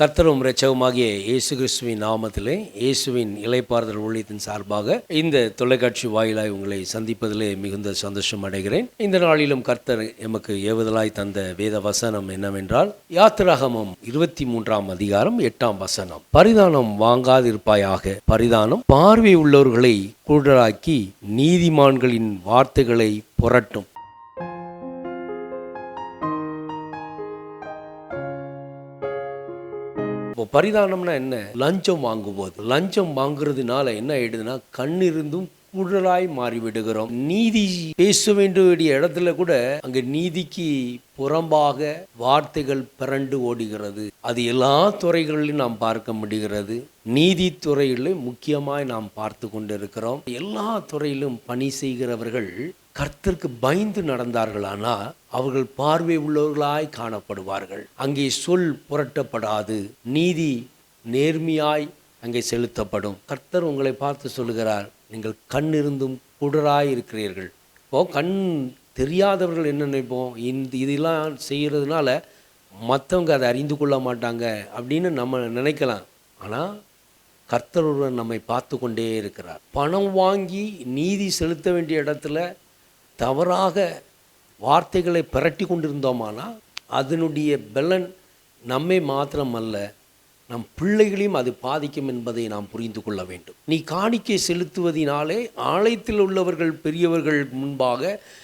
கர்த்தரும் இரட்சகமாகிய இயேசு கிறிஸ்துவின் நாமத்திலே இயேசுவின் இலைப்பாறுதல் ஊழியத்தின் சார்பாக இந்த தொலைக்காட்சி வாயிலாய் உங்களை சந்திப்பதிலே மிகுந்த சந்தோஷம் அடைகிறேன். இந்த நாளிலும் கர்த்தர் எமக்கு ஏவுதலாய் தந்த வேத வசனம் என்னவென்றால் யாத்திராகமம் இருபத்தி மூன்றாம் அதிகாரம் எட்டாம் வசனம். பரிதானம் வாங்காதிருப்பாயாக. பரிதானம் பார்வை உள்ளவர்களை குருடராக்கி நீதிமான்களின் வார்த்தைகளை புரட்டும். இப்போ பரிதானம்னா என்ன? லஞ்சம் வாங்கும்போது. லஞ்சம் வாங்குறதுனால என்ன ஆயிடுதுன்னா கண்ணிருந்தும் இருந்தும் குழலாய் நீதி பேச வேண்டிய இடத்துல கூட அங்கு நீதிக்கு புறம்பாக வார்த்தைகள் பிறண்டு ஓடுகிறது. அது எல்லா துறைகளிலும் நாம் பார்க்க முடிகிறது. நீதித்துறையில் முக்கியமாய் நாம் பார்த்து கொண்டிருக்கிறோம். எல்லா துறையிலும் பணி செய்கிறவர்கள் கர்த்தருக்கு பயந்து நடந்தார்களானா அவர்கள் பார்வை உள்ளவர்களாய் காணப்படுவார்கள். அங்கே சொல் புரட்டப்படாது. நீதி நேர்மையாய் அங்கே செலுத்தப்படும். கர்த்தர் உங்களை பார்த்து சொல்லுகிறார் நீங்கள் கண் இருந்தும் குடராய் இருக்கிறீர்கள் இப்போ கண் தெரியாதவர்கள் என்ன நினைப்போம்? இந்த இதெல்லாம் செய்கிறதுனால மற்றவங்க அதை அறிந்து கொள்ள மாட்டாங்க அப்படின்னு நம்ம நினைக்கலாம். ஆனால் கர்த்தர் ஒருவர் நம்மை பார்த்து கொண்டே இருக்கிறார். பணம் வாங்கி நீதி செலுத்த வேண்டிய இடத்துல தவறாக வார்த்தைகளை பிரட்டி கொண்டிருந்தோமானால் அதனுடைய பலன் நம்மை மாத்திரமல்ல. நம் பிள்ளைகளையும் அது பாதிக்கும் என்பதை நாம் புரிந்து கொள்ள வேண்டும். நீ காணிக்கை செலுத்துவதினாலே ஆலயத்தில் உள்ளவர்கள் பெரியவர்கள் முன்பாக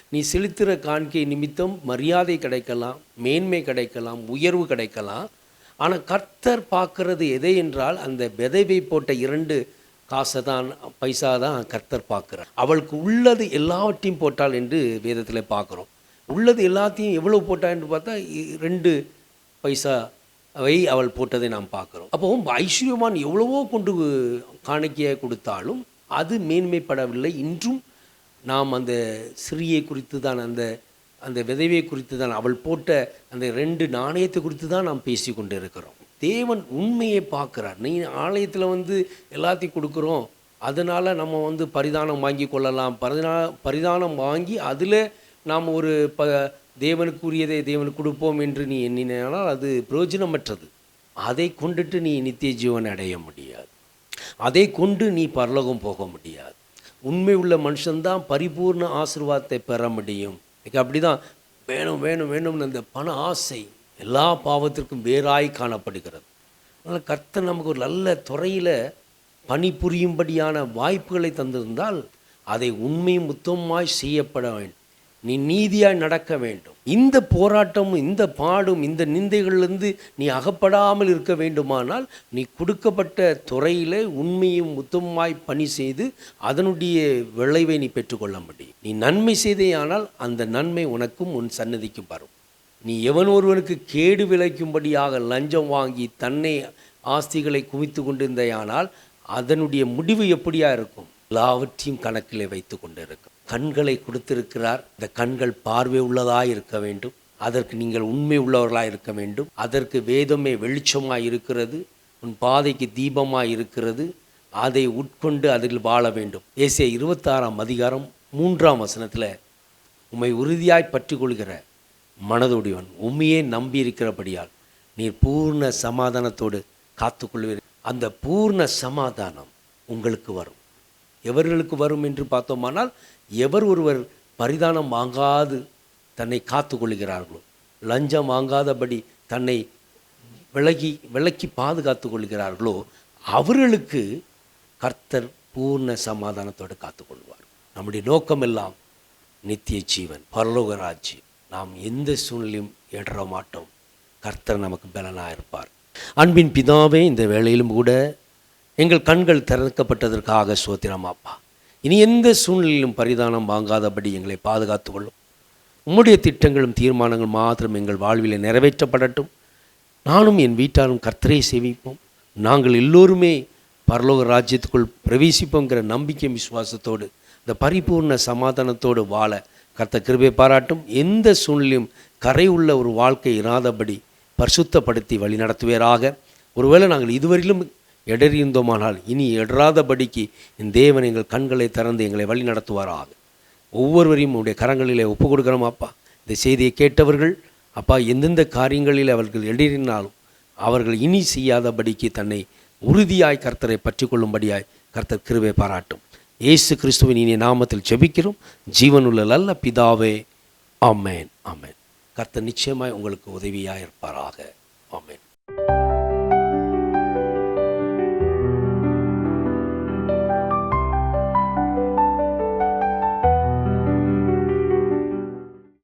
நீ செலுத்துகிற காணிக்கை நிமித்தம் மரியாதை கிடைக்கலாம் மேன்மை கிடைக்கலாம் உயர்வு கிடைக்கலாம். ஆனால் கர்த்தர் பார்க்கறது எதை என்றால் அந்த விதைவை போட்ட இரண்டு காசை தான் பைசா தான் கர்த்தர் பார்க்குறார். அவளுக்கு உள்ளது எல்லாவற்றையும் போட்டாள் என்று வேதத்தில் பார்க்குறோம். உள்ளது எல்லாத்தையும் எவ்வளோ போட்டால் என்று பார்த்தா இ- ரெண்டு பைசா வை அவள் போட்டதை நாம் பார்க்குறோம். அப்போ ஐஸ்வர்யமான் எவ்வளவோ கொண்டு காணிக்கையை கொடுத்தாலும் அது மேன்மைப்படவில்லை. இன்றும் நாம் அந்த சிறியை குறித்து தான் அந்த அந்த விதைவை குறித்து தான் அவள் போட்ட அந்த ரெண்டு நாணயத்தை குறித்து தான் நாம் பேசி கொண்டு இருக்கிறோம் தேவன் உண்மையை பார்க்குறார். நீ ஆலயத்தில் வந்து எல்லாத்தையும் கொடுக்குறோம். அதனால் நம்ம வந்து பரிதானம் வாங்கி கொள்ளலாம். பரிதா பரிதானம் வாங்கி அதில் நாம் ஒரு ப தேவனுக்குரியதை தேவனுக்கு கொடுப்போம் என்று நீ எண்ணினால் அது பிரயோஜனமற்றது. அதை கொண்டுட்டு நீ நித்திய ஜீவன் அடைய முடியாது. அதை கொண்டு நீ பரலோகம் போக முடியாது. உண்மை உள்ள மனுஷன்தான் பரிபூர்ண ஆசிர்வாதத்தை பெற முடியும். அப்படி அப்படிதான் வேணும் வேணும் வேணும்னு அந்த பண ஆசை எல்லா பாவத்திற்கும் வேறாய் காணப்படுகிறது. அதனால் கர்த்தர் நமக்கு ஒரு நல்ல துறையில் பணிபுரியும்படியான வாய்ப்புகளை தந்திருந்தால் அதை உண்மையும் முத்தமாய் செய்யப்பட வேண்டும். நீ நீதியாய் நடக்க வேண்டும். இந்த போராட்டமும் இந்த பாடும் இந்த நிந்தைகளிலிருந்து நீ அகப்படாமல் இருக்க வேண்டுமானால் நீ கொடுக்கப்பட்ட துறையிலே உண்மையும் முத்தமாய் பணி செய்து அதனுடைய விளைவை நீ பெற்றுக்கொள்ள முடியும். நீ நன்மை செய்தேயானால் அந்த நன்மை உனக்கும் உன் சன்னதிக்கும் வரும். நீ எவன் ஒருவனுக்கு கேடு விளைக்கும்படியாக லஞ்சம் வாங்கி தன்னை ஆஸ்திகளை குவித்து கொண்டிருந்தேயானால் அதனுடைய முடிவு எப்படியா இருக்கும்? எல்லாவற்றையும் கணக்கிலே வைத்து கொண்டிருக்கும். கண்களை கொடுத்திருக்கிறார். இந்த கண்கள் பார்வை உள்ளதாக இருக்க வேண்டும். அதற்கு நீங்கள் உண்மை உள்ளவர்களாக இருக்க வேண்டும். அதற்கு வேதமே வெளிச்சமாக இருக்கிறது. உன் பாதைக்கு தீபமாக இருக்கிறது. அதை உட்கொண்டு அதில் வாழ வேண்டும். ஏசிய இருபத்தாறாம் அதிகாரம் மூன்றாம் வசனத்தில் உம்மை உறுதியாய் பற்றி கொள்கிற மனதுடையவன் உண்மையே நம்பி இருக்கிறபடியால் நீர் பூர்ண சமாதானத்தோடு காத்துக்கொள்வீர். அந்த பூர்ண சமாதானம் உங்களுக்கு வரும். எவர்களுக்கு வரும் என்று பார்த்தோமானால் எவர் ஒருவர் பரிதானம் வாங்காது தன்னை காத்து கொள்கிறார்களோ லஞ்சம் வாங்காதபடி தன்னை விலகி விலக்கி பாதுகாத்து கொள்கிறார்களோ அவர்களுக்கு கர்த்தர் பூர்ண சமாதானத்தோடு காத்துக்கொள்வார். நம்முடைய நோக்கமெல்லாம் நித்திய ஜீவன் பரலோகராஜ் நாம் எந்த சூழ்நிலையும் ஏற்ற மாட்டோம் கர்த்தர் நமக்கு பலனாக இருப்பார் அன்பின் பிதாவே இந்த வேளையிலும் கூட எங்கள் கண்கள் திறக்கப்பட்டதற்காக சோத்திரம் அப்பா. இனி எந்த சூழ்நிலையிலும் பரிதானம் வாங்காதபடி எங்களை பாதுகாத்து கொள்ளும் உம்முடைய திட்டங்களும் தீர்மானங்களும் மாத்திரம் எங்கள் வாழ்வில் நிறைவேற்றப்படட்டும். நானும் என் வீட்டாரும் கர்த்தரை சேவிப்போம். நாங்கள் எல்லோருமே பரலோக ராஜ்யத்துக்குள் பிரவேசிப்போங்கிற நம்பிக்கை விசுவாசத்தோடு இந்த பரிபூர்ண சமாதானத்தோடு வாழ கர்த்த கிருபை பாராட்டும். எந்த சூழ்நிலையும் கரை உள்ள ஒரு வாழ்க்கை இராதபடி பரிசுத்தப்படுத்தி வழி நடத்துவேராக ஒருவேளை நாங்கள் இதுவரையிலும் எடறியிருந்தோமானால் இனி எடராதபடிக்கு என் தேவன் எங்கள் கண்களை திறந்து எங்களை வழி நடத்துவாராக. ஒவ்வொருவரையும் உடைய கரங்களிலே ஒப்பு கொடுக்குறோம் அப்பா. இந்த செய்தியை கேட்டவர்கள் அப்பா எந்தெந்த காரியங்களில் அவர்கள் எடறினாலும் அவர்கள் இனி செய்யாதபடிக்கு தன்னை உறுதியாய் கர்த்தரை பற்றி கொள்ளும்படியாய் கர்த்தர் கிருபை பாராட்டும். இயேசு கிறிஸ்துவின் இனிய நாமத்தில் ஜெபிக்கிறோம். ஜீவனுள்ள நல்ல பிதாவே ஆமேன் ஆமேன். கர்த்தர் நிச்சயமாய் உங்களுக்கு உதவியாக இருப்பாராக ஆமேன்.